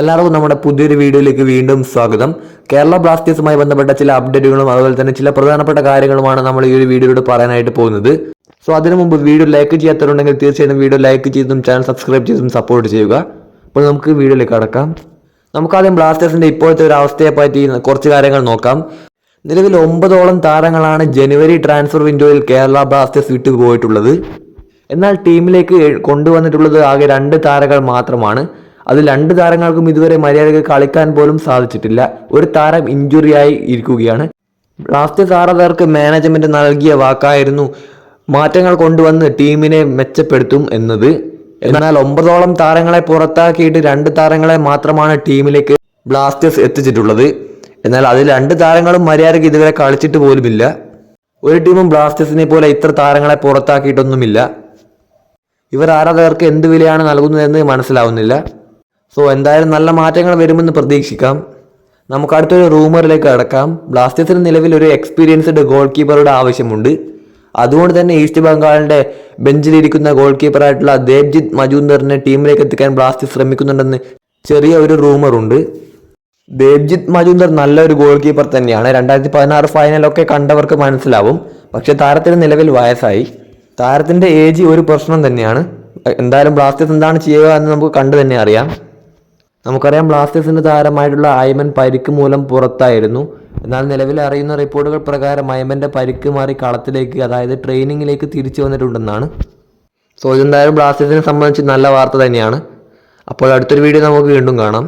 എല്ലാവർക്കും നമ്മുടെ പുതിയൊരു വീഡിയോയിലേക്ക് വീണ്ടും സ്വാഗതം. കേരള ബ്ലാസ്റ്റേഴ്സുമായി ബന്ധപ്പെട്ട ചില അപ്ഡേറ്റുകളും അതുപോലെ തന്നെ ചില പ്രധാനപ്പെട്ട കാര്യങ്ങളുമാണ് നമ്മൾ ഈ ഒരു വീഡിയോയിലൂടെ പറയാനായിട്ട് പോകുന്നത്. സോ അതിനു മുമ്പ് വീഡിയോ ലൈക്ക് ചെയ്യാത്തവരുണ്ടെങ്കിൽ തീർച്ചയായും വീഡിയോ ലൈക്ക് ചെയ്തും ചാനൽ സബ്സ്ക്രൈബ് ചെയ്തും സപ്പോർട്ട് ചെയ്യുക. അപ്പോൾ നമുക്ക് വീഡിയോയിലേക്ക് കടക്കാം. നമുക്കാദ്യം ബ്ലാസ്റ്റേഴ്സിന്റെ ഇപ്പോഴത്തെ ഒരു അവസ്ഥയെ പറ്റി കുറച്ച് കാര്യങ്ങൾ നോക്കാം. നിലവിൽ ഒമ്പതോളം താരങ്ങളാണ് ജനുവരി ട്രാൻസ്ഫർ വിൻഡോയിൽ കേരള ബ്ലാസ്റ്റേഴ്സ് വിട്ടുപോയിട്ടുള്ളത് എന്നാൽ ടീമിലേക്ക് കൊണ്ടുവന്നിട്ടുള്ളത് ആകെ രണ്ട് താരങ്ങൾ മാത്രമാണ്. അതിൽ രണ്ട് താരങ്ങൾക്കും ഇതുവരെ മര്യാദയ്ക്ക് കളിക്കാൻ പോലും സാധിച്ചിട്ടില്ല. ഒരു താരം ഇഞ്ചുറിയായി ഇരിക്കുകയാണ്. ബ്ലാസ്റ്റേഴ്സ് ആരാധകർക്ക് മാനേജ്മെന്റ് നൽകിയ വാക്കായിരുന്നു മാറ്റങ്ങൾ കൊണ്ടുവന്ന് ടീമിനെ മെച്ചപ്പെടുത്തും എന്നത്. എന്നാൽ ഒമ്പതോളം താരങ്ങളെ പുറത്താക്കിയിട്ട് രണ്ട് താരങ്ങളെ മാത്രമാണ് ടീമിലേക്ക് ബ്ലാസ്റ്റേഴ്സ് എത്തിച്ചിട്ടുള്ളത്. എന്നാൽ അതിൽ രണ്ട് താരങ്ങളും മര്യാദയ്ക്ക് ഇതുവരെ കളിച്ചിട്ട് പോലുമില്ല. ഒരു ടീമും ബ്ലാസ്റ്റേഴ്സിനെ പോലെ ഇത്ര താരങ്ങളെ പുറത്താക്കിയിട്ടൊന്നുമില്ല. ഇവർ ആരാധകർക്ക് എന്ത് വിലയാണ് നൽകുന്നതെന്ന് മനസ്സിലാവുന്നില്ല. സോ എന്തായാലും നല്ല മാറ്റങ്ങൾ വരുമെന്ന് പ്രതീക്ഷിക്കാം. നമുക്ക് അടുത്തൊരു റൂമറിലേക്ക് കടക്കാം. ബ്ലാസ്റ്റേഴ്സിന് നിലവിൽ ഒരു എക്സ്പീരിയൻസ്ഡ് ഗോൾ കീപ്പറുടെ ആവശ്യമുണ്ട്. അതുകൊണ്ട് തന്നെ ഈസ്റ്റ് ബംഗാളിന്റെ ബെഞ്ചിലിരിക്കുന്ന ഗോൾ കീപ്പറായിട്ടുള്ള ദേബ്ജിത്ത് മജൂന്ദറിനെ ടീമിലേക്ക് എത്തിക്കാൻ ബ്ലാസ്റ്റേഴ്സ് ശ്രമിക്കുന്നുണ്ടെന്ന് ചെറിയ ഒരു റൂമറുണ്ട്. ദേബ്ജിത്ത് മജൂന്ദർ നല്ലൊരു ഗോൾ കീപ്പർ തന്നെയാണ്. രണ്ടായിരത്തി പതിനാറ് ഫൈനലൊക്കെ കണ്ടവർക്ക് മനസ്സിലാവും. പക്ഷേ താരത്തിന് നിലവിൽ വയസ്സായി. താരത്തിന്റെ ഏജ് ഒരു പ്രശ്നം തന്നെയാണ്. എന്തായാലും ബ്ലാസ്റ്റേഴ്സ് എന്താണ് ചെയ്യുക എന്ന് നമുക്ക് കണ്ടു തന്നെ അറിയാം. നമുക്കറിയാം ബ്ലാസ്റ്റേഴ്സിന്റെ താരമായിട്ടുള്ള അയമൻ പരിക്ക് മൂലം പുറത്തായിരുന്നു. എന്നാൽ നിലവിൽ അറിയുന്ന റിപ്പോർട്ടുകൾ പ്രകാരം അയമന്റെ പരിക്ക് മാറി കളത്തിലേക്ക് അതായത് ട്രെയിനിങ്ങിലേക്ക് തിരിച്ചു വന്നിട്ടുണ്ടെന്നാണ്. സോ ഇതെന്തായാലും ബ്ലാസ്റ്റേഴ്സിനെ സംബന്ധിച്ച് നല്ല വാർത്ത തന്നെയാണ്. അപ്പോൾ അടുത്തൊരു വീഡിയോ നമുക്ക് വീണ്ടും കാണാം.